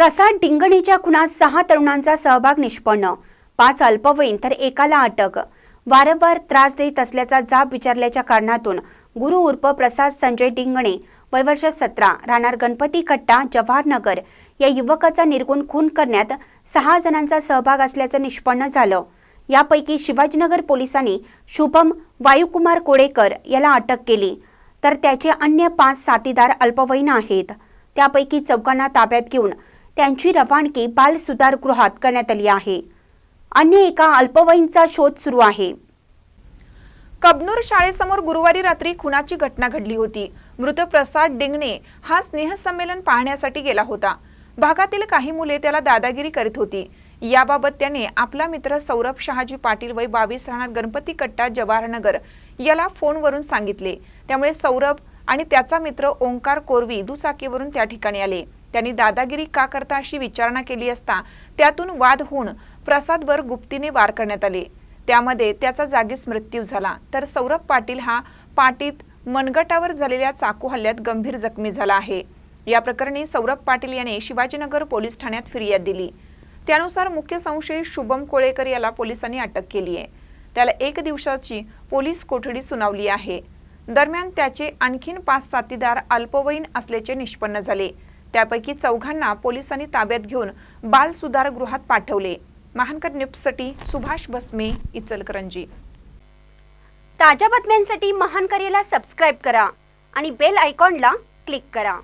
प्रसाद डिंगणीच्या खुणात सहा तरुणांचा सहभाग निष्पन्न. पाच अल्पवयीन तर एकाला अटक. वारंवार त्रास देत असल्याचा जाब विचारल्याच्या कारणातून गुरु उर्फ प्रसाद संजय डिंगणे वयवर्ष सतरा राहणार गणपती कट्टा जवाहरनगर या युवकाचा निर्गुण खून करण्यात सहा जणांचा सहभाग असल्याचं निष्पन्न झालं. यापैकी शिवाजीनगर पोलिसांनी शुभम वायुकुमार कोडेकर याला अटक केली. तर त्याचे अन्य पाच साथीदार अल्पवयीन आहेत. त्यापैकी चौकांना ताब्यात घेऊन त्यांची रवानगी बाल सुधारगृहात करण्यात आली आहे. अन्य एका अल्पवयीनचा शोध सुरू आहे. कबनूर शाळेसमोर गुरुवारी रात्री खुनाची घटना घडली होती. मृत प्रसाद डिंगणे हा स्नेहसंमेलन पाहण्यासाठी गेला होता. भागातील काही मुले त्याला दादागिरी करीत होती. याबाबत त्याने आपला मित्र सौरभ शहाजी पाटील वय बावीस राहणार गणपती कट्टा जवाहरनगर याला फोनवरून सांगितले. त्यामुळे सौरभ आणि त्याचा मित्र ओंकार कोरवी दुचाकीवरून त्या ठिकाणी आले. त्यांनी दादागिरी का करता अशी विचारणा केली असता त्यातून वाद होऊन प्रसादवर गुप्तीने वार करण्यात आले. त्यामध्ये त्याचा जागीच मृत्यू झाला. तर सौरभ पाटील हा पाटीत मनगटावर झालेल्या चाकू हल्ल्यात गंभीर जखमी झाला आहे. या प्रकरणी सौरभ पाटील याने शिवाजीनगर पोलीस ठाण्यात फिर्याद दिली. त्यानुसार मुख्य संशयित शुभम कोळेकर याला पोलिसांनी अटक केली आहे. त्याला एक दिवसाची पोलीस कोठडी सुनावली आहे. दरम्यान त्याचे आणखीन पाच साथीदार अल्पवयीन असल्याचे निष्पन्न झाले. त्यापैकी चौघांना पोलिसांनी ताब्यात घेऊन बाल सुधारगृहात पाठवले. महानकर न्यूजसाठी सुभाष बसमे इचलकरंजी. ताज्या बातम्यांसाठी महानकरेला सबस्क्राईब करा आणि बेल आयकॉनला क्लिक करा.